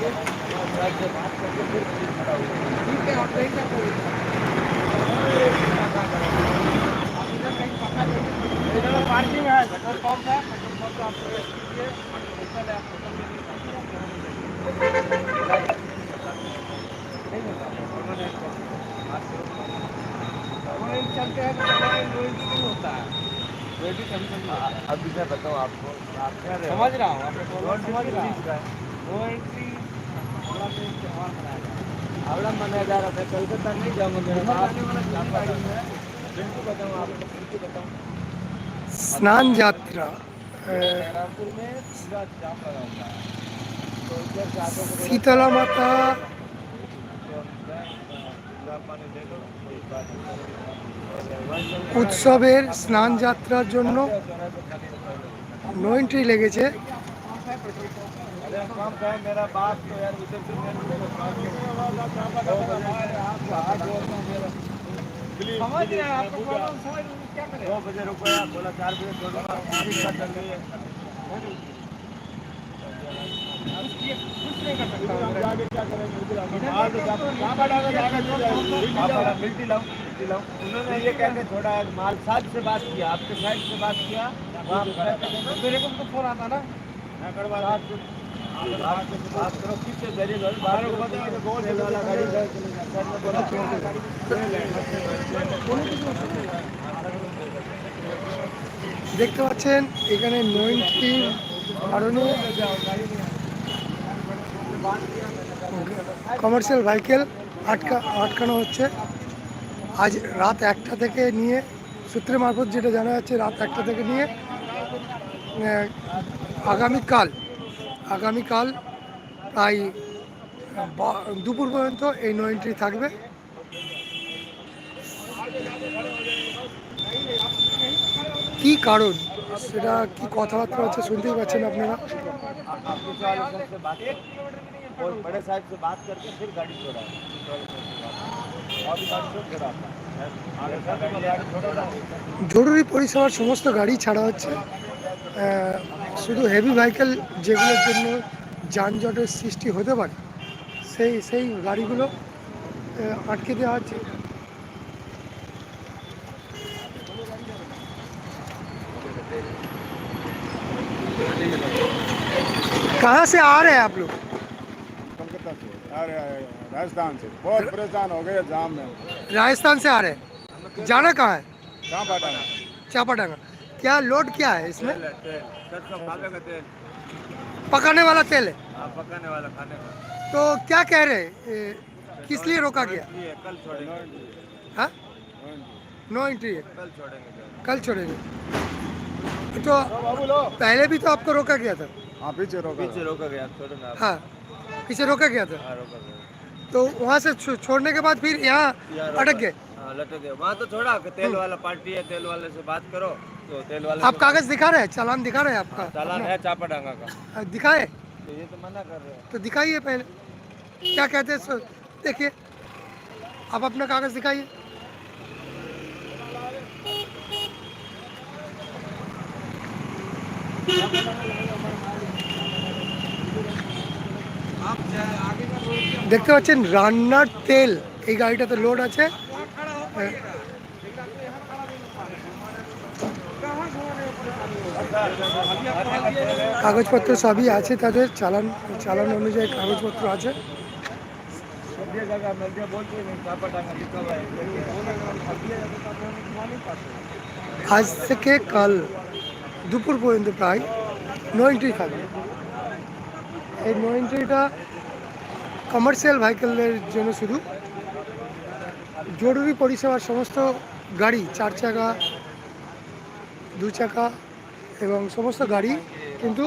करेंगे और बात आपको समझ रहा हूँ नो एंट्री हावड़ा में एक त्योहार मनाया जाता है हावड़ा मनाया जा रहा था कलकत्ता नहीं जाऊँगा मेरा उधर बाप जाने वाला जान गाड़ी पाता है बिल्कुल बताऊँ आपको बिल्कुल बताऊँ স্নান যাত্রা আহ, बहरामपुर में पूरा जाम लगा होता है तो इधर से आगे को শীতলা মাতা पूरा पानी दे दो कोई बात नहीं উৎসবের স্নান যাত্রার জন্য নো এন্ট্রি লেগেছে अरे काम है उन्होंने ये कह के थोड़ा माल साहब से बात किया आपके साइड से बात किया मेरे को तो फ़ोन आता ना मैं দেখতে পাচ্ছেন, এখানে কমার্শিয়াল ভাইকেল আটকা আটকানো হচ্ছে। আজ রাত একটা থেকে নিয়ে সূত্রে মারফত যেটা জানা যাচ্ছে, রাত একটা থেকে নিয়ে আগামীকাল আগামীকাল প্রায় দুপুর পর্যন্ত এই নো এন্ট্রি থাকবে। কি কারণ? সেটা কি কথাবার্তা হচ্ছে শুনতেই পাচ্ছেন আপনারা? জরুরি পরিষেবার সমস্ত গাড়ি ছাড়া হচ্ছে। শুধু হেভি ভেহিকেল যেগুলোর জন্য যানজটের সৃষ্টি হতে পারে সেই সেই গাড়িগুলো আহ, আটকে দেওয়া হচ্ছে कहाँ से आ रहे हैं आप लोग कलकत्ता से अरे राजस्थान से बहुत परेशान हो गए जाम में राजस्थान से आ रहे हैं जाना कहाँ है कहाँ पाटाना चापाडांगा क्या लोड क्या है इसमें? सरसों खाने का तेल। पकाने वाला तेल है? हाँ, पकाने वाला खाने का। तो क्या कह रहे ए, किस लिए रोका गया? कल छोड़ेंगे। हाँ। No entry. है? कल छोड़ेंगे कल। छोड़ेंगे। तो पहले भी तो आपको रोका गया था? हाँ पीछे रोका पीछे रोका गया हाँ पीछे रोका गया था? हाँ रोका गया। तो वहाँ से छोड़ने के बाद फिर यहाँ अटक गए? लटक गए वहाँ तो छोड़ा कि तेल वाला पार्टी है तेल वाले से बात करो तो तेल वाले आप से- कागज दिखा रहे हैं चालान दिखा रहे हैं आपका चालान है चापा डांगा का हाँ, दिखाए तो ये तो मना कर रहे हैं तो दिखाइए पहले क्या कहते हैं सो- देखिए आप अपना कागज दिखाइए आप जा- आगे का रोड क्या দেখতে পাচ্ছেন রান্নার তেল এই গাড়িটাতে লোড আছে কাগজপত্র সবই আছে তাদের, চালান চালান অনুযায়ী কাগজপত্র আছে। আজ থেকে কাল দুপুর পর্যন্ত প্রায় নো এন্ট্রি থাকবে। এই নো এন্ট্রিটা কমার্শিয়াল ভাইকেলের জন্য শুধু জরুরি পরিষেবার সমস্ত গাড়ি চার চাকা, দু চাকা এবং সমস্ত গাড়ি কিন্তু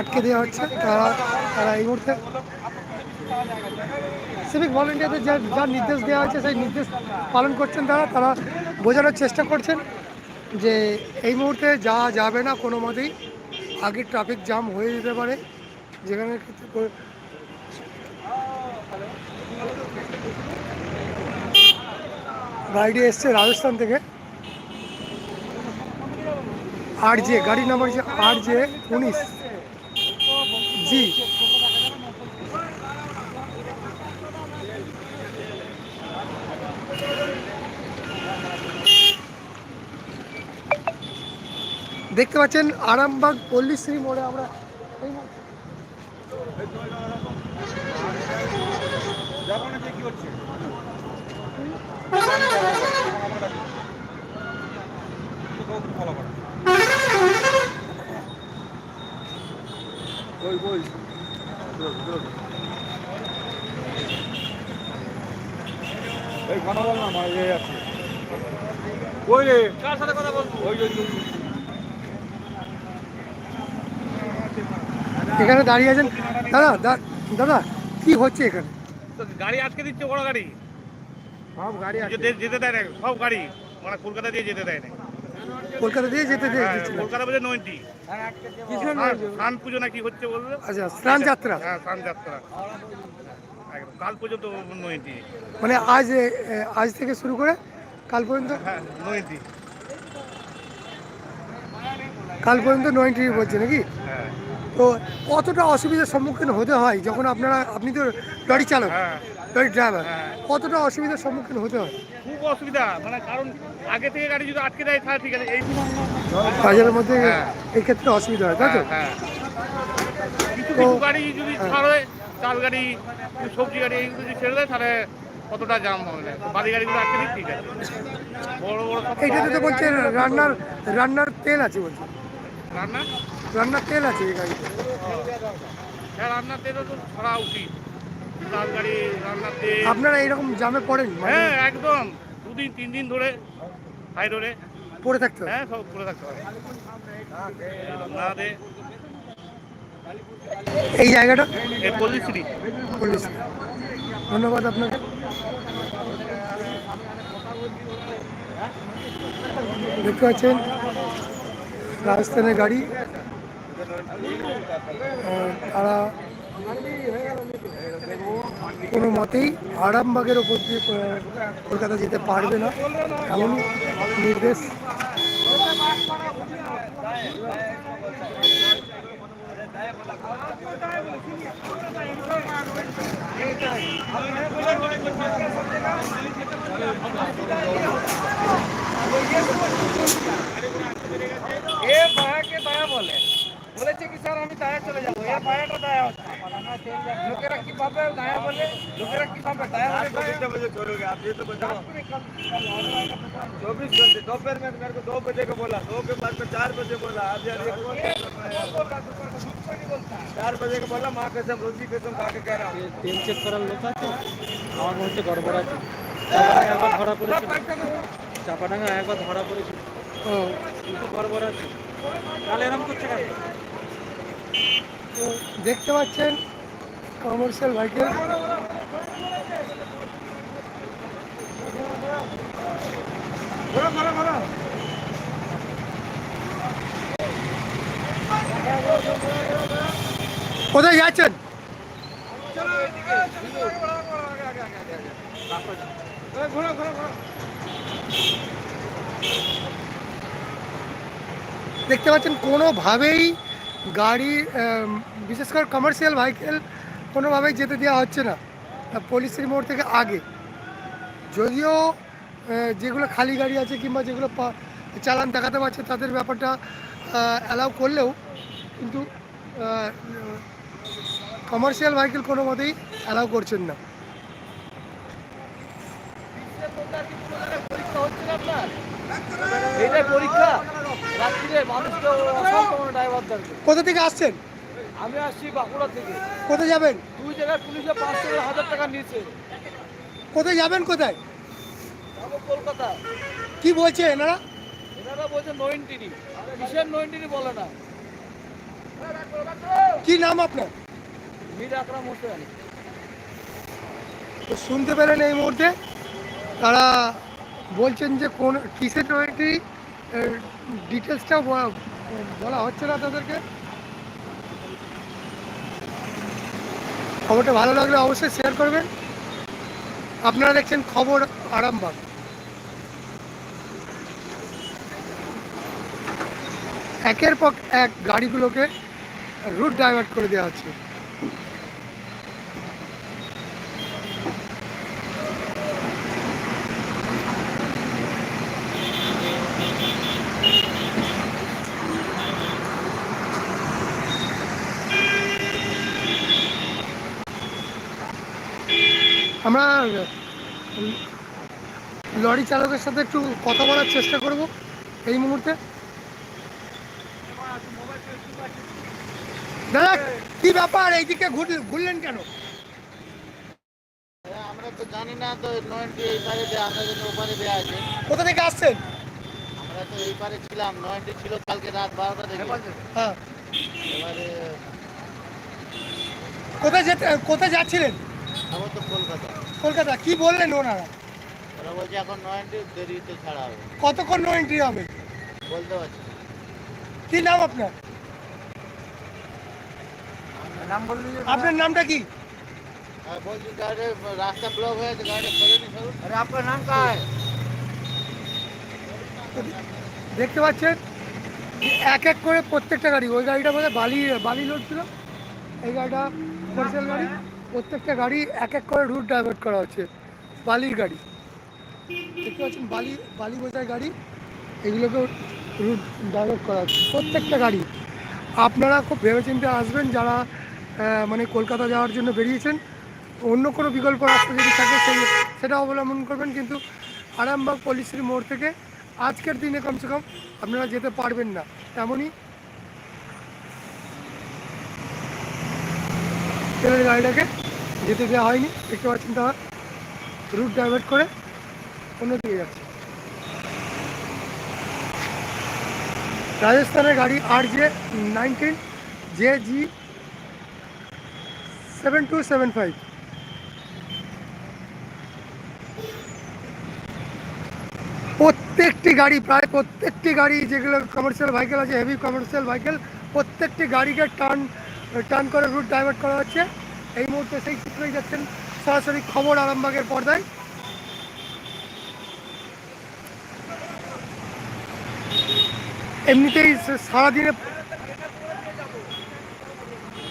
আটকে দেওয়া হচ্ছে। তারা তারা এই মুহূর্তে সিভিক ভলেন্টিয়ারদের যা যা নির্দেশ দেওয়া হয়েছে, সেই নির্দেশ পালন করছেন তারা। তারা বোঝানোর চেষ্টা করছেন যে এই মুহূর্তে যা যাবে না কোনো মতেই। আগে ট্রাফিক জ্যাম হয়ে যেতে পারে, যেখানে ক্ষেত্রে গাড়িটি এসছে রাজস্থান থেকে। আর জে গাড়ি নাম্বার হচ্ছে আর জে উনিশ জি। দেখতে পাচ্ছেন আরামবাগ পল্লীশ্রী মোড়ে আমরা এই ঘন ওই রে? কার সাথে কথা বলব? ওই এখানে দাঁড়িয়ে আছেন। দাদা দাদা কি হচ্ছে এখানে? গাড়ি আটকে দিচ্ছে বড় গাড়ি। সব গাড়ি যেতে যেতে দেয় না সব গাড়ি। মানে কলকাতা দিয়ে যেতে দেয় না। কলকাতা দিয়ে যেতে দিয়ে হ্যাঁ, দিচ্ছিল। কলকাতা বলে নয়টি। স্নান পুজো নাকি হচ্ছে বলল? আচ্ছা স্নান যাত্রা। হ্যাঁ স্নান যাত্রা। কাল পর্যন্ত নয়টি। মানে আজ আজ থেকে শুরু করে কাল পর্যন্ত? হ্যাঁ নয়টি। কাল পর্যন্ত নয়টি বলছে নাকি? তো কতটা অসুবিধার সম্মুখীন হতে হয় যখন আপনারা আপনি তো লরি চালক হ্যাঁ। লরি ড্রাইভার হ্যাঁ। কতটা অসুবিধার সম্মুখীন হতে হয়? খুব অসুবিধা মানে কারণ আগে থেকে গাড়ি যদি আটকে দেয় তাহলে ঠিক আছে এই বাজারের মধ্যে হ্যাঁ। এই ক্ষেত্রে অসুবিধা হয় তাই তো? হ্যাঁ কিছু গাড়ি যদি ছাড়ে চাল গাড়ি সবজি গাড়ি এইগুলো যদি ছেড়ে দেয় তাহলে কতটা জাম হবে না বাড়ি গাড়িগুলো আটকে দিই ঠিক আছে। বড় বড় এইটাতে তো বলছে রান্নার রান্নার তেল আছে বলছে রান্না রান্নার তেল আছে এই গাড়িতে। হ্যাঁ রান্নার তেলও তো ছড়া উচিত। গাড়ি রান্নার তেল। আপনারা এইরকম জামে পড়েন হ্যাঁ একদম। দুদিন তিন দিন ধরে হাই রোডে। পড়ে থাকতে হয়? সব করে থাকতে হবে না দে। এই জায়গাটা? পল্লিশ্রী ধন্যবাদ আপনাকে। দেখতে পাচ্ছেন রাজস্থানের গাড়ি। তারা কোনো মতেই আরামবাগের ওপর দিয়ে কলকাতা যেতে পারবে না এমন নির্দেশ। এ বলেছে কি স্যার আমি দায়া চলে যাবো এ বায়াটা দায়া হচ্ছে লোকেরা কি পাবে দায়া বলে লোকেরা কি পাবে দায়া বলে দায়া कितने बजे छोड़ोगे आप ये तो बताओ चौबीस घंटे दोपहर में मेरे को दो बजे का बोला दो के बाद में चार बजे बोला आज यार ये बोल- चार बजे का बोला माँ कसम रोजी कसम खा के कह रहा हूँ তেল চেক করার লোক আছে আমার মনে হচ্ছে গড়বড় আছে চাপাডাঙ্গা একবার ধরা পড়েছিল চাপাডাঙ্গা একবার ধরা পড়েছিল ও, কিন্তু গড়বড় আছে তাহলে এরকম করছে কেন দেখতে পাচ্ছেন কমার্শিয়াল ভাইকেল কোথায় যাচ্ছেন? ঘোরা ঘোরা ঘোরা দেখতে পাচ্ছেন কোনোভাবেই গাড়ি বিশেষ করে কমার্শিয়াল ভাইকেল কোনোভাবেই যেতে দেওয়া হচ্ছে না। পলিসির মোড় থেকে আগে। যদিও যেগুলো খালি গাড়ি আছে কিংবা যেগুলো চালান দেখাতে পারছে, তাদের ব্যাপারটা অ্যালাউ করলেও কিন্তু কমার্শিয়াল ভাইকেল কোনো মতেই অ্যালাউ করছেন না। এটাই পরীক্ষা। রাত্রিরে মানুষকে ড্রাইভার থাকবে কোথা থেকে আসছেন? আমি আসছি বাঁকুড়া থেকে। কোথায় যাবেন? দুই জায়গায় পুলিশে পাঁচশো হাজার টাকা নিয়েছে। কোথায় যাবেন কোথায়? যাব কলকাতা। কি বলছে এনারা? এনারা বলছে নয়নটিনি কিসের নয়নটিনি বলে না। কি নাম আপনার? মির আকরাম হোসেন। তো শুনতে পেলেন এই মুহূর্তে। তারা বলছেন যে কোন কিসের টোয়েন্টি ডিটেলসটা বলা হচ্ছে না তাদেরকে? খবরটা ভালো লাগলে অবশ্যই শেয়ার করবেন। আপনারা দেখছেন খবর আরামবাগ। একের পর এক গাড়িগুলোকে রুট ডাইভার্ট করে দেওয়া হচ্ছে আমরা লরি চালকের সাথে একটু কথা বলার চেষ্টা করব এই মুহূর্তে। দাদা কি ব্যাপার? এইদিকে ঘুর- ঘুরলেন কেন? আমরা তো জানি না তো নয়নটি এই পারে আমরা জন্য ওপারে আছে। কোথা থেকে আসছেন? আমরা তো এই পারে ছিলাম নয়নটি ছিল কালকে রাত বারোটা থেকে। হ্যাঁ এবারে কোথায় যেতে কোথায় যাচ্ছিলেন? খবর তো কলকাতা। কলকাতা কি বললেন ওনারা? ওরা এখন এন্ট্রি দেরিতে ছাড়া হবে। কতক্ষণ নো এন্ট্রি হবে? বলতে পারছি কি নাম আপনার? আপনার নামটা কি? আর বলছি রাস্তা ব্লক আপনার নাম দেখতে পাচ্ছেন এক এক করে প্রত্যেকটা গাড়ি ওই গাড়িটা বোধহয় বালি বালি লোড ছিল এই গাড়িটা গাড়ি। প্রত্যেকটা গাড়ি এক এক করে রুট ডাইভার্ট করা হচ্ছে। বালির গাড়ি। দেখতে পাচ্ছেন বালি বালি বোঝায় গাড়ি। এগুলোকেও রুট ডাইভার্ট করা হচ্ছে। প্রত্যেকটা গাড়ি। আপনারা খুব ভেবেচিন্তে আসবেন যারা মানে কলকাতা যাওয়ার জন্য বেরিয়েছেন। অন্য কোনো বিকল্প রাস্তা যদি থাকে, সেই, সেটা অবলম্বন করবেন। কিন্তু আরামবাগ পলিসির মোড় থেকে আজকের দিনে কমসে কম আপনারা যেতে পারবেন না। তেমনই তেলের গাড়িটাকে যেতে দেওয়া হয়নি। দেখতে পাচ্ছেন তারা রুট ডাইভার্ট করে অন্যদিকে যাচ্ছে। রাজস্থানের গাড়ি R J nineteen J G seven two seven five প্রত্যেকটি গাড়ি, প্রায় প্রত্যেকটি গাড়ি যেগুলো কমার্শিয়াল ভেহিকেল আছে হেভি কমার্শিয়াল ভেহিকেল প্রত্যেকটি গাড়িকে টার্ন টার্ন করে রুট ডাইভার্ট করা হচ্ছে। এই মুহূর্তে সেই চিত্রই যাচ্ছেন সরাসরি খবর আরামবাগের পর্দায়। এমনিতেই সারাদিনে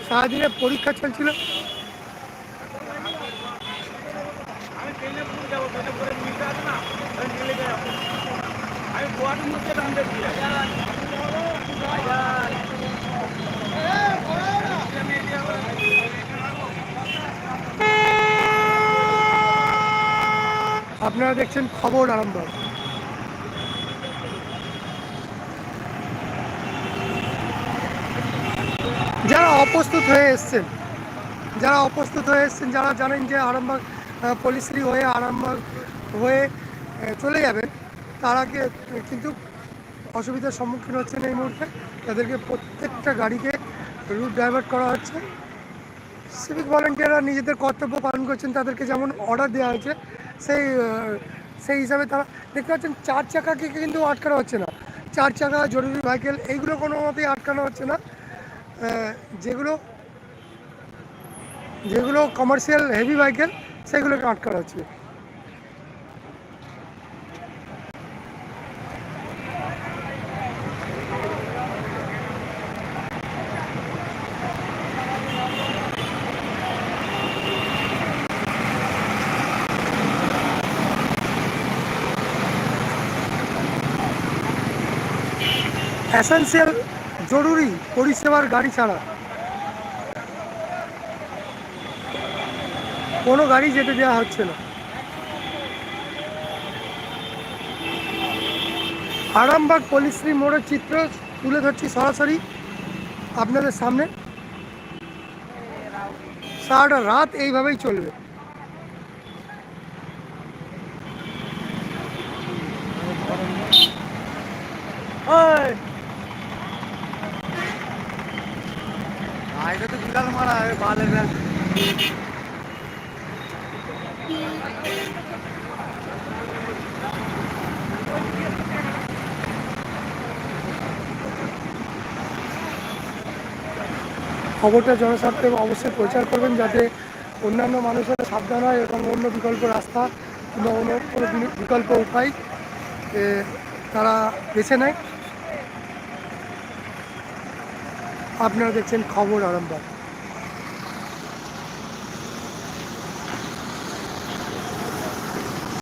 সারাদিনে পরীক্ষা চলছিল। আপনারা দেখছেন খবর আরামবাগ যারা অপ্রস্তুত হয়ে এসছেন, যারা অপ্রস্তুত হয়ে এসছেন, যারা জানেন যে আরামবাগ পলিশ্রী হয়ে আরামবাগ হয়ে চলে যাবেন তারাকে কিন্তু অসুবিধার সম্মুখীন হচ্ছেন এই মুহূর্তে। তাদেরকে প্রত্যেকটা গাড়িকে রুট ডাইভার্ট করা হচ্ছে। সিভিক ভলেন্টিয়াররা নিজেদের কর্তব্য পালন করছেন, তাদেরকে যেমন অর্ডার দেওয়া হয়েছে সেই সেই হিসাবে তারা দেখতে পাচ্ছেন, চার চাকাকে কিন্তু আটকানো হচ্ছে না। চার চাকা, জরুরি ভাইকেল এইগুলো কোনো মতেই আটকানো হচ্ছে না। যেগুলো যেগুলো কমার্শিয়াল হেভি ভাইকেল সেগুলোকে আটকানো হচ্ছে। অ্যাসেন্সিয়াল জরুরি পরিষেবার গাড়ি ছাড়া। কোনো গাড়ি যেতে দেওয়া হচ্ছে না। আরামবাগ পলিশ্রী মোড়ের চিত্র তুলে ধরছি সরাসরি আপনাদের সামনে। সারাটা রাত এইভাবেই চলবে। এটা তো বিড়াল মারা বালের খবরটা জনস্বার্থে অবশ্যই প্রচার করবেন যাতে অন্যান্য মানুষেরা সাবধান হয় এবং অন্য বিকল্প রাস্তা কিংবা অন্য কোনো বিকল্প উপায় তারা বেছে নেয়। আপনারা দেখছেন খবর আরম্ভ